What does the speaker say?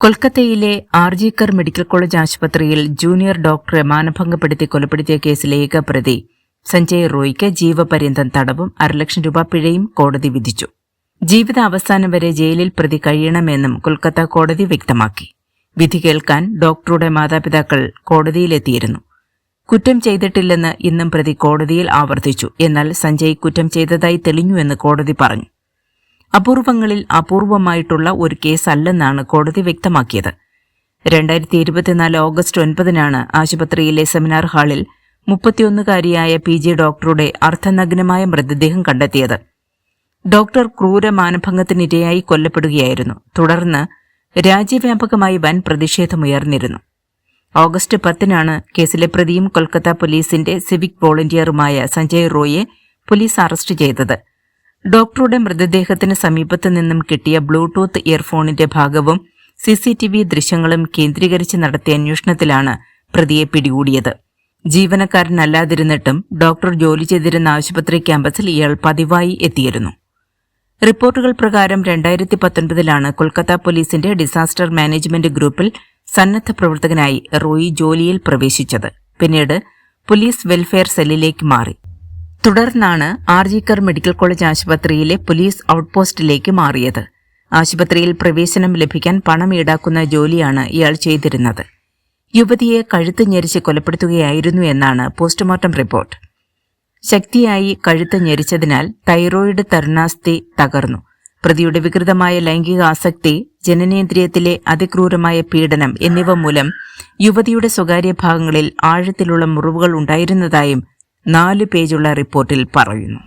കൊൽക്കത്തയിലെ RG Kar medical college ആശുപത്രിയിൽ junior ഡോക്ടറെ മാനഭംഗപ്പെടുത്തി കൊലപ്പെടുത്തിയ കേസിലെ ഏക പ്രതി സഞ്ജയ് റോയ്ക്ക് ജീവപര്യന്തം തടവും അരലക്ഷം രൂപ പിഴയും കോടതി വിധിച്ചു. ജീവിത അവസാനം വരെ ജയിലിൽ പ്രതി കഴിയണമെന്നും കൊൽക്കത്ത കോടതി വ്യക്തമാക്കി. വിധി കേൾക്കാൻ ഡോക്ടറുടെ മാതാപിതാക്കൾ കോടതിയിലെത്തിയിരുന്നു. കുറ്റം ചെയ്തിട്ടില്ലെന്ന് ഇന്നും പ്രതി കോടതിയിൽ ആവർത്തിച്ചു. എന്നാൽ സഞ്ജയ് കുറ്റം ചെയ്തതായി തെളിഞ്ഞുവെന്ന് കോടതി പറഞ്ഞു. അപൂർവങ്ങളിൽ അപൂർവമായിട്ടുള്ള ഒരു കേസല്ലെന്നാണ് കോടതി വ്യക്തമാക്കിയത്. രണ്ടായിരത്തി ഇരുപത്തിനാല് ഓഗസ്റ്റ് ഒൻപതിനാണ് ആശുപത്രിയിലെ സെമിനാർ ഹാളിൽ മുപ്പത്തിയൊന്നുകാരിയായ പി ജി ഡോക്ടറുടെ അർദ്ധനഗ്നമായ മൃതദേഹം കണ്ടെത്തിയത്. ഡോക്ടർ ക്രൂര മാനഭംഗത്തിനിരയായി കൊല്ലപ്പെടുകയായിരുന്നു. തുടർന്ന് രാജ്യവ്യാപകമായി വൻ പ്രതിഷേധമുയർന്നിരുന്നു. ഓഗസ്റ്റ് പത്തിനാണ് കേസിലെ പ്രതിയും കൊൽക്കത്ത പോലീസിന്റെ സിവിക് വോളണ്ടിയറുമായ സഞ്ജയ് റോയെ പോലീസ് അറസ്റ്റ് ചെയ്തത്. ഡോക്ടറുടെ മൃതദേഹത്തിന് സമീപത്ത് നിന്നും കിട്ടിയ ബ്ലൂടൂത്ത് ഇയർഫോണിന്റെ ഭാഗവും സിസിടിവി ദൃശ്യങ്ങളും കേന്ദ്രീകരിച്ച് നടത്തിയ അന്വേഷണത്തിലാണ് പ്രതിയെ പിടികൂടിയത്. ജീവനക്കാരനല്ലാതിരുന്നിട്ടും ഡോക്ടർ ജോലി ചെയ്തിരുന്ന ആശുപത്രി ക്യാമ്പസിൽ ഇയാൾ പതിവായി എത്തിയിരുന്നു. റിപ്പോർട്ടുകൾ പ്രകാരം രണ്ടായിരത്തി പത്തൊൻപതിലാണ് കൊൽക്കത്ത പോലീസിന്റെ ഡിസാസ്റ്റർ മാനേജ്മെന്റ് ഗ്രൂപ്പിൽ സന്നദ്ധ പ്രവർത്തകനായി റോയി ജോലിയിൽ പ്രവേശിച്ചത്. പിന്നീട് പോലീസ് വെൽഫെയർ സെല്ലിലേക്ക് മാറി. തുടർന്നാണ് ആർജിക്കർ മെഡിക്കൽ കോളേജ് ആശുപത്രിയിലെ പോലീസ് ഔട്ട്പോസ്റ്റിലേക്ക് മാറിയത്. ആശുപത്രിയിൽ പ്രവേശനം ലഭിക്കാൻ പണം ഈടാക്കുന്ന ജോലിയാണ് ഇയാൾ ചെയ്തിരുന്നത്. യുവതിയെ കഴുത്ത് ഞെരിച്ച് കൊലപ്പെടുത്തുകയായിരുന്നു എന്നാണ് പോസ്റ്റ്മോർട്ടം റിപ്പോർട്ട്. ശക്തിയായി കഴുത്ത് ഞെരിച്ചതിനാൽ തൈറോയിഡ് തരുണാസ്ഥി തകർന്നു. പ്രതിയുടെ വികൃതമായ ലൈംഗിക ആസക്തി ജനനേന്ദ്രിയത്തിലെ അതിക്രൂരമായ പീഡനം എന്നിവ മൂലം യുവതിയുടെ സ്വകാര്യ ഭാഗങ്ങളിൽ ആഴത്തിലുള്ള മുറിവുകൾ ഉണ്ടായിരുന്നതായും നാല് പേജുള്ള റിപ്പോർട്ടിൽ പറയുന്നു.